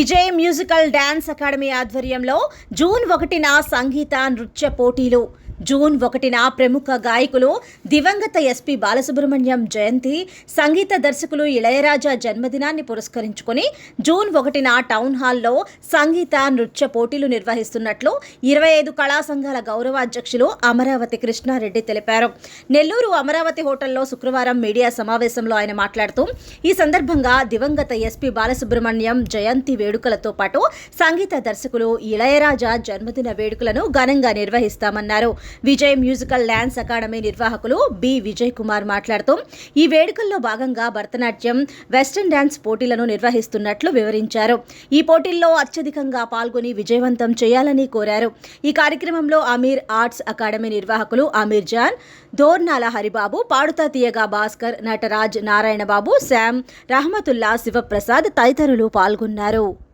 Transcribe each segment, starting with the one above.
Vijay musical dance academy ఆధ్వర్యంలో June ఒకటిన సంగీత నృత్య పోటీలు. జూన్ ఒకటిన ప్రముఖ గాయకులు దివంగత ఎస్పి బాలసుబ్రహ్మణ్యం జయంతి సంగీత దర్శకులు ఇళయరాజా జన్మదినాన్ని పురస్కరించుకొని జూన్ ఒకటిన టౌన్ హాల్లో సంగీత నృత్య పోటీలు నిర్వహిస్తున్నట్లు ఇరవై ఐదు కళా సంఘాల గౌరవాధ్యక్షులు అమరావతి కృష్ణారెడ్డి తెలిపారు. నెల్లూరు అమరావతి హోటల్లో శుక్రవారం మీడియా సమావేశంలో ఆయన మాట్లాడుతూ ఈ సందర్భంగా దివంగత ఎస్పి బాలసుబ్రహ్మణ్యం జయంతి వేడుకలతో పాటు సంగీత దర్శకులు ఇళయరాజా జన్మదిన వేడుకలను ఘనంగా నిర్వహిస్తామన్నారు. విజయ్ మ్యూజికల్ డ్యాన్స్ అకాడమీ నిర్వాహకులు బి విజయ్ కుమార్ మాట్లాడుతూ ఈ వేడుకల్లో భాగంగా భరతనాట్యం వెస్టర్న్ డ్యాన్స్ పోటీలను నిర్వహిస్తున్నట్లు వివరించారు. ఈ పోటీల్లో అత్యధికంగా పాల్గొని విజయవంతం చేయాలని కోరారు. ఈ కార్యక్రమంలో అమీర్ ఆర్ట్స్ అకాడమీ నిర్వాహకులు అమీర్ జాన్ దోర్నాల హరిబాబు పాడుతా తీయగా భాస్కర్ నటరాజ్ నారాయణబాబు శామ్ రహమతుల్లా శివప్రసాద్ తదితరులు పాల్గొన్నారు.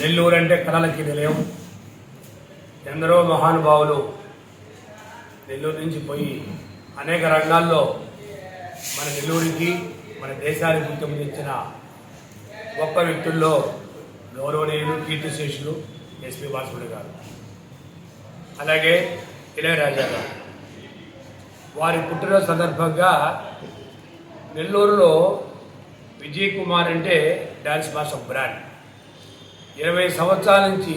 నెల్లూరు అంటే కళలకి నిలయం. ఎందరో మహానుభావులు నెల్లూరు నుంచి పోయి అనేక రంగాల్లో మన నెల్లూరికి మన దేశానికి గుర్తింపు తెచ్చిన గొప్ప వ్యక్తుల్లో గౌరవనీయులు కీర్తిశేషులు ఎస్పి బాసుడు గారు. అలాగే ఇళయరాజా గారు. వారి పుట్టినరోజు సందర్భంగా నెల్లూరులో విజయ్ కుమార్ అంటే డాన్స్ మాస్టర్ బ్రాండ్. ఇరవై సంవత్సరాల నుంచి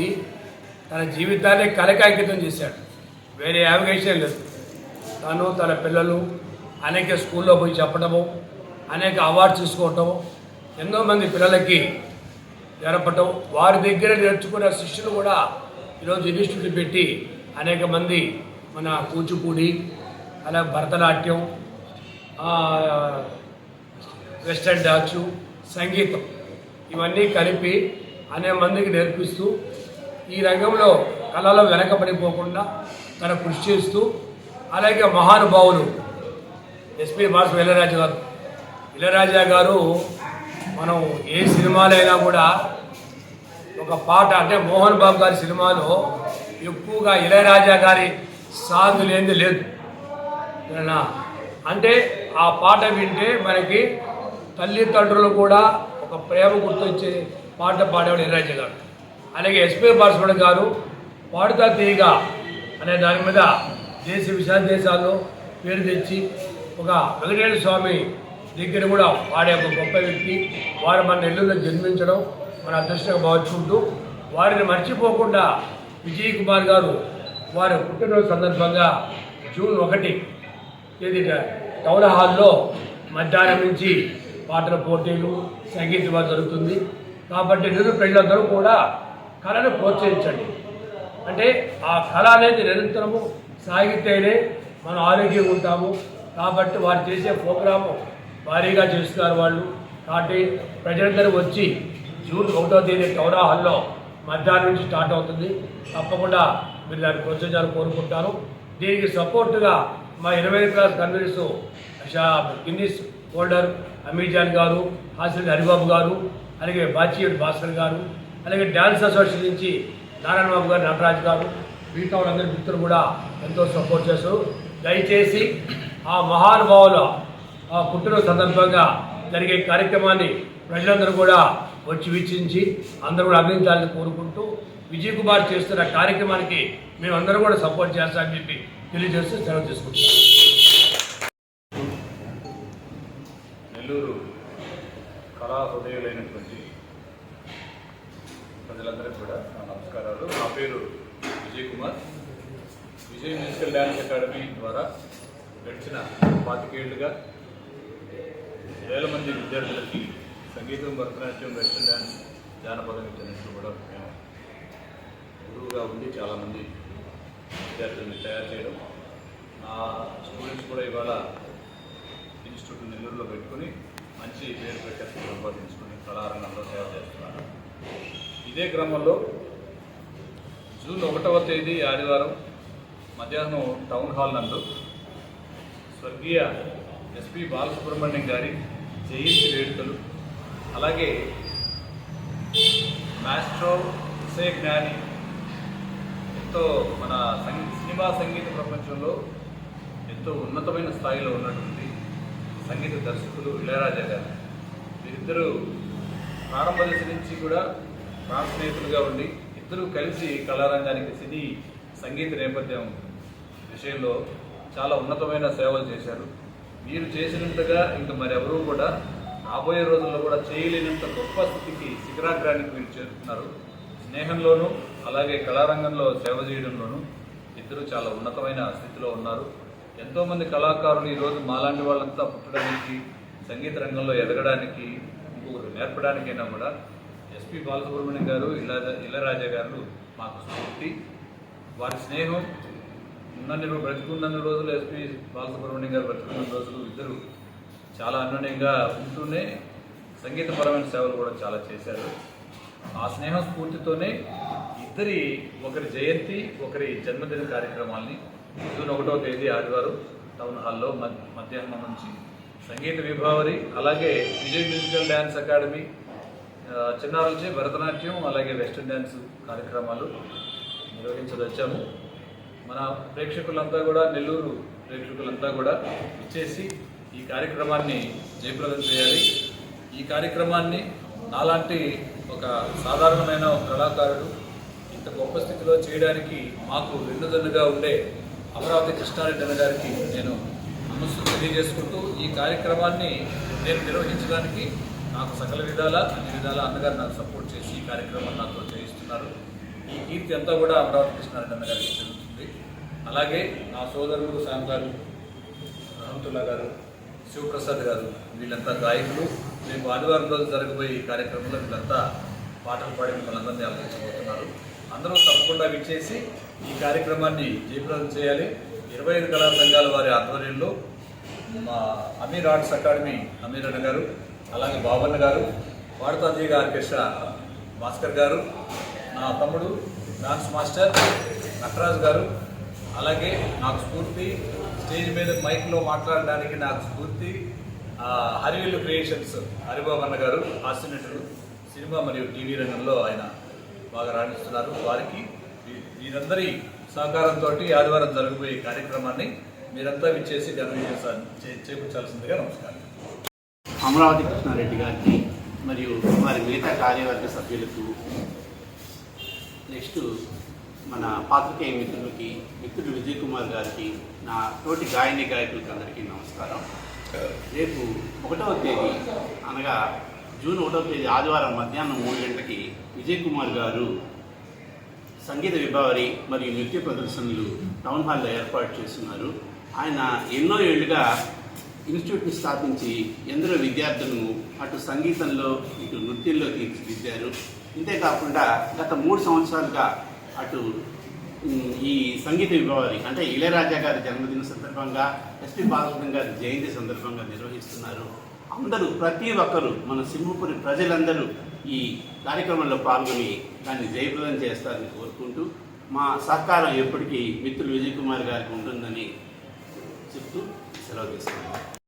తన జీవితాన్ని కలకాంకితం చేశాడు. వేరే యావిగేషన్ లేదు. తను తన పిల్లలు అనేక స్కూల్లో పోయి చెప్పడము అనేక అవార్డ్స్ తీసుకోవటం ఎన్నో మంది పిల్లలకి జరపటం వారి దగ్గర నేర్చుకున్న శిష్యులు కూడా ఈరోజు ఇన్స్టిట్యూట్ పెట్టి అనేక మంది మన కూచిపూడి అలా భరతనాట్యం వెస్టర్న్ డాన్సు సంగీతం ఇవన్నీ కలిపి అనే మందికి నేర్పిస్తూ ఈ రంగంలో కళలో వెనకబడిపోకుండా తన కృషి చేస్తూ అలాగే మహానుభావులు ఎస్పి మాస్ ఇళయరాజా గారు. ఇళయరాజా గారు మనం ఏ సినిమాలైనా కూడా ఒక పాట అంటే మోహన్ బాబు గారి సినిమాలో ఎక్కువగా ఇళయరాజా గారి సాధు లేనిది లేదు. అంటే ఆ పాట వింటే మనకి తల్లిదండ్రులు కూడా ఒక ప్రేమ గుర్తొచ్చే పాట పాడేవాడు ఇరాజ గారు. అలాగే ఎస్పీ బాలసుబ్రహ్మణ్యం గారు పాడుతా తీగ అనే దాని మీద దేశ విశాల దేశాల్లో పేరు తెచ్చి ఒక వెంకటేశ్వర స్వామి దగ్గర కూడా వాడే ఒక గొప్ప వ్యక్తి. వారు మన నెల్లూరులో జన్మించడం మన అదృష్టంగా భావించుకుంటూ వారిని మర్చిపోకుండా విజయ్ కుమార్ గారు వారి పుట్టినరోజు సందర్భంగా జూన్ ఒకటి తేదీ టౌన్ హాల్లో మధ్యాహ్నం నుంచి పాటల పోటీలు సంగీతం జరుగుతుంది. కాబట్టి నిరు ప్రజలందరూ కూడా కళను ప్రోత్సహించండి. అంటే ఆ కళ అనేది నిరంతరము సాగితేనే మనం ఆరోగ్యంగా ఉంటాము. కాబట్టి వారు చేసే ప్రోగ్రాము భారీగా చేస్తున్నారు వాళ్ళు. కాబట్టి ప్రజలందరూ వచ్చి జూన్ ఒకటో తేదీ టౌన్ హాల్లో మధ్యాహ్నం నుంచి స్టార్ట్ అవుతుంది. తప్పకుండా మీరు దాన్ని ప్రోత్సహించాలని కోరుకుంటాను. దీనికి సపోర్టుగా మా ఇరవై class conveners Guinness holder Amijan garu hassle Haribabu గారు అలాగే బాచియుడు భాస్కర్ గారు అలాగే డ్యాన్స్ అసోసియేషన్ నుంచి నారాయణ బాబు గారు నటరాజ్ గారు మిగతా వాళ్ళందరి మిత్రులు కూడా ఎంతో సపోర్ట్ చేస్తారు దయచేసి ఆ మహానుభావుల ఆ పుట్టినరోజు సందర్భంగా జరిగే కార్యక్రమాన్ని ప్రజలందరూ కూడా వచ్చి వీక్షించి అందరూ కూడా అభినందించాలని కోరుకుంటూ విజయ్ కుమార్ చేస్తున్న కార్యక్రమానికి మేమందరం కూడా సపోర్ట్ చేస్తామని చెప్పి తెలియజేస్తూ సెలవు తీసుకుంటాం నెల్లూరు కళా హృదయులైనటువంటి ప్రజలందరికీ కూడా నా నమస్కారాలు. నా పేరు Vijay Kumar. Vijay musical dance academy ద్వారా గడిచిన పాతికేళ్ళుగా వేల మంది విద్యార్థులకి సంగీతం భరతనాట్యం వెస్టర్న్ డ్యాన్స్ జానపద నృత్యం కూడా మేము గురువుగా ఉండి చాలామంది విద్యార్థులను తయారు చేయడం. నా స్టూడెంట్స్ కూడా ఇవాళ ఇన్స్టిట్యూట్ నెల్లూరులో పెట్టుకుని మంచి పేరు పెట్టేసి సంపాదించుకుని కళారంగంలో సేవ చేస్తున్నాను ఇదే క్రమంలో జూన్ ఒకటవ తేదీ ఆదివారం మధ్యాహ్నం టౌన్ హాల్ నందు స్వర్గీయ ఎస్పి బాలసుబ్రహ్మణ్యం గారి జయంతి వేడుకలు అలాగే మాస్ట్రో విషయ జ్ఞాని ఎంతో మన సంగీ సినిమా సంగీత ప్రపంచంలో ఎంతో ఉన్నతమైన స్థాయిలో ఉన్నటువంటి సంగీత దర్శకులు ఇళయరాజా గారు. వీరిద్దరూ ప్రారంభ దశ నుంచి కూడా నా స్నేహితులుగా ఉండి ఇద్దరూ కలిసి కళారంగానికి సినీ సంగీత నేపథ్యం విషయంలో చాలా ఉన్నతమైన సేవలు చేశారు. మీరు చేసినంతగా ఇంకా మరెవరూ కూడా రాబోయే రోజుల్లో కూడా చేయలేనంత గొప్ప స్థితికి శిఖరాగ్రానికి మీరు చేరుతున్నారు. స్నేహంలోనూ అలాగే కళారంగంలో సేవ చేయడంలోనూ ఇద్దరు చాలా ఉన్నతమైన స్థితిలో ఉన్నారు. ఎంతోమంది కళాకారులు ఈరోజు మాలాంటి వాళ్ళంతా పుట్టడానికి సంగీత రంగంలో ఎదగడానికి ఇంకొకరు నేర్పడానికైనా కూడా ఎస్పి బాలసుబ్రహ్మణ్యం గారు ఇలా ఇళరాజా గారు మాకు స్ఫూర్తి. వారి స్నేహం ఉన్నన్ని బ్రతుకున్నన్ని రోజులు ఎస్పి బాలసుబ్రహ్మణ్యం గారు బ్రతుకున్న రోజులు ఇద్దరు చాలా అన్యోన్యంగా ఉంటూనే సంగీతపరమైన సేవలు కూడా చాలా చేశారు. ఆ స్నేహం స్ఫూర్తితోనే ఇద్దరి ఒకరి జయంతి ఒకరి జన్మదిన కార్యక్రమాల్ని జూన్ ఒకటో తేదీ ఆదివారం టౌన్ హాల్లో మధ్యాహ్నం నుంచి. సంగీత విభావరి అలాగే విజయ్ మ్యూజికల్ డ్యాన్స్ అకాడమీ ఆ, భరతనాట్యం అలాగే వెస్టర్న్ డ్యాన్స్ కార్యక్రమాలు నిర్వహించదొచ్చాము. మన ప్రేక్షకులంతా కూడా నెల్లూరు ప్రేక్షకులంతా కూడా ఇచ్చేసి ఈ కార్యక్రమాన్ని జయప్రదం చేయాలి. ఈ కార్యక్రమాన్ని నాలాంటి ఒక సాధారణమైన కళాకారుడు ఇంత గొప్ప స్థితిలో చేయడానికి మాకు వెన్నుదన్నుగా ఉండే అమరావతి కృష్ణారెడ్డి గారికి నేను మనస్సు తెలియజేసుకుంటూ ఈ కార్యక్రమాన్ని నేను నిర్వహించడానికి నాకు సకల విధాల అన్ని విధాల అన్నగారు నాకు సపోర్ట్ చేసి ఈ కార్యక్రమాన్ని నాతో చేయిస్తున్నారు. ఈ కీర్తి అంతా కూడా అమరావతి కృష్ణారెడ్డి అన్న గారికి చెందుతుంది. అలాగే నా సోదరుడు శ్యామ్ గారు రహమతుల్లా గారు శివప్రసాద్ గారు వీళ్ళంతా గాయకులు. రేపు ఆదివారం రోజు జరగబోయే ఈ కార్యక్రమంలో వీళ్ళంతా పాటలు పాడి మిమ్మల్ని అందరినీ ఆలోచించబోతున్నారు అందరూ తప్పకుండా విచ్చేసి ఈ కార్యక్రమాన్ని జయప్రదం చేయాలి. ఇరవై ఐదు కళా సంఘాల వారి ఆధ్వర్యంలో మా అమీర్ ఆర్ట్స్ అకాడమీ అమీర్ అన్న గారు అలాగే బాబన్న గారు వాడతాజీగా ఆర్కెస్ట్రా భాస్కర్ గారు నా తమ్ముడు డాన్స్ మాస్టర్ నటరాజ్ గారు అలాగే నాకు స్ఫూర్తి స్టేజ్ మీద మైక్లో మాట్లాడడానికి నాకు స్ఫూర్తి ఆ, హరివిల్లు క్రియేషన్స్ హరిబాబు అన్న గారు హాస్యనటులు సినిమా మరియు టీవీ రంగంలో ఆయన బాగా రాణిస్తున్నారు. వారికి మీరందరి వీరందరి సహకారంతో ఆదివారం జరగబోయే కార్యక్రమాన్ని మీరంతా విచ్చేసి ఘన విజయం చే- చేకూర్చాల్సిందిగా నమస్కారం. అమరావతి కృష్ణారెడ్డి గారికి మరియు వారి మిగతా కార్యవర్గ సభ్యులకు నెక్స్ట్ మన పాత్రికేయ మిత్రులకి మిత్రుడు విజయ్ కుమార్ గారికి నా తోటి గాయని గాయకులకి అందరికీ నమస్కారం. రేపు ఒకటవ తేదీ అనగా జూన్ ఒకటవ తేదీ ఆదివారం మధ్యాహ్నం మూడు గంటలకి విజయ్ కుమార్ గారు సంగీత విభావరి మరియు నృత్య ప్రదర్శనలు టౌన్ హాల్లో ఏర్పాటు చేస్తున్నారు. ఆయన ఎన్నో ఏళ్ళుగా ఇన్స్టిట్యూట్ని స్థాపించి ఎందరో విద్యార్థులను అటు సంగీతంలో ఇటు నృత్యంలో తీర్చిదిద్దారు. ఇంతేకాకుండా గత మూడు సంవత్సరాలుగా అటు ఈ సంగీత విభావరి అంటే ఇళయరాజా గారి జన్మదిన సందర్భంగా ఎస్పి బాలసుబ్రహ్మణ్యం గారి జయంతి సందర్భంగా నిర్వహిస్తున్నారు. అందరూ ప్రతి ఒక్కరూ మన సింహపురి ప్రజలందరూ ఈ కార్యక్రమంలో పాల్గొని దాన్ని జయప్రదం చేస్తారని కోరుకుంటూ మా సహకారం ఎప్పటికీ మిత్రులు విజయ్ కుమార్ గారికి ఉంటుందని చెప్తూ సెలవు తీసుకున్నాను